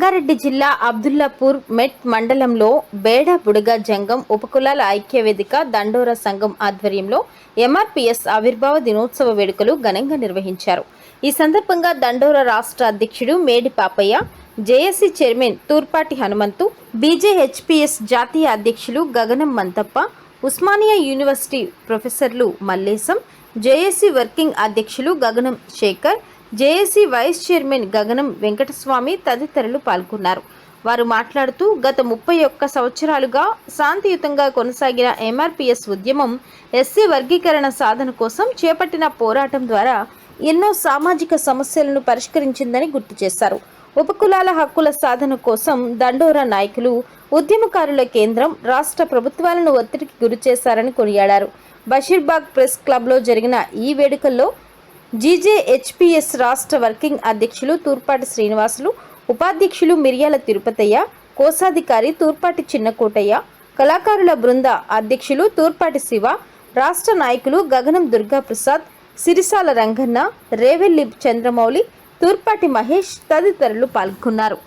రంగారెడ్డి జిల్లా అబ్దుల్లాపూర్ మెట్ మండలంలో బేడ బుడగ జంగం ఉపకులాల ఐక్య వేదిక దండోరా సంఘం ఆధ్వర్యంలో ఎంఆర్పీఎస్ ఆవిర్భావ దినోత్సవ వేడుకలు ఘనంగా నిర్వహించారు. ఈ సందర్భంగా దండోరా రాష్ట్ర అధ్యక్షుడు Medi Papaiah JAC chairman Turpati Hanumanthu BJHPS జాతీయ అధ్యక్షులు గగనం మంతప్ప ఉస్మానియా యూనివర్సిటీ ప్రొఫెసర్లు మల్లేశం జేఏసీ వర్కింగ్ అధ్యక్షులు గగనం శేఖర్ జేఏసీ వైస్ చైర్మన్ గగనం వెంకటస్వామి తదితరులు పాల్గొన్నారు. వారు మాట్లాడుతూ గత ముప్పై ఒక్క సంవత్సరాలుగా శాంతియుతంగా కొనసాగిన ఎంఆర్పిఎస్ ఉద్యమం ఎస్సీ వర్గీకరణ సాధన కోసం చేపట్టిన పోరాటం ద్వారా ఎన్నో సామాజిక సమస్యలను పరిష్కరించిందని గుర్తు చేశారు. ఉపకులాల హక్కుల సాధన కోసం దండోరా నాయకులు ఉద్యమకారుల కేంద్రం రాష్ట్ర ప్రభుత్వాలను ఒత్తిడికి గురి చేశారని కొనియాడారు. బషీర్బాగ్ ప్రెస్ క్లబ్లో జరిగిన ఈ వేడుకల్లో జీజేహెచ్పిఎస్ రాష్ట్ర వర్కింగ్ అధ్యక్షులు తూర్పాటి శ్రీనివాసులు ఉపాధ్యక్షులు మిర్యాల తిరుపతయ్య కోశాధికారి తూర్పాటి చిన్నకోటయ్య కళాకారుల బృంద అధ్యక్షులు తూర్పాటి శివ రాష్ట్ర నాయకులు గగనం దుర్గాప్రసాద్ సిరిసాల రంగన్న రేవెల్లి చంద్రమౌళి తూర్పాటి మహేష్ తదితరులు పాల్గొన్నారు.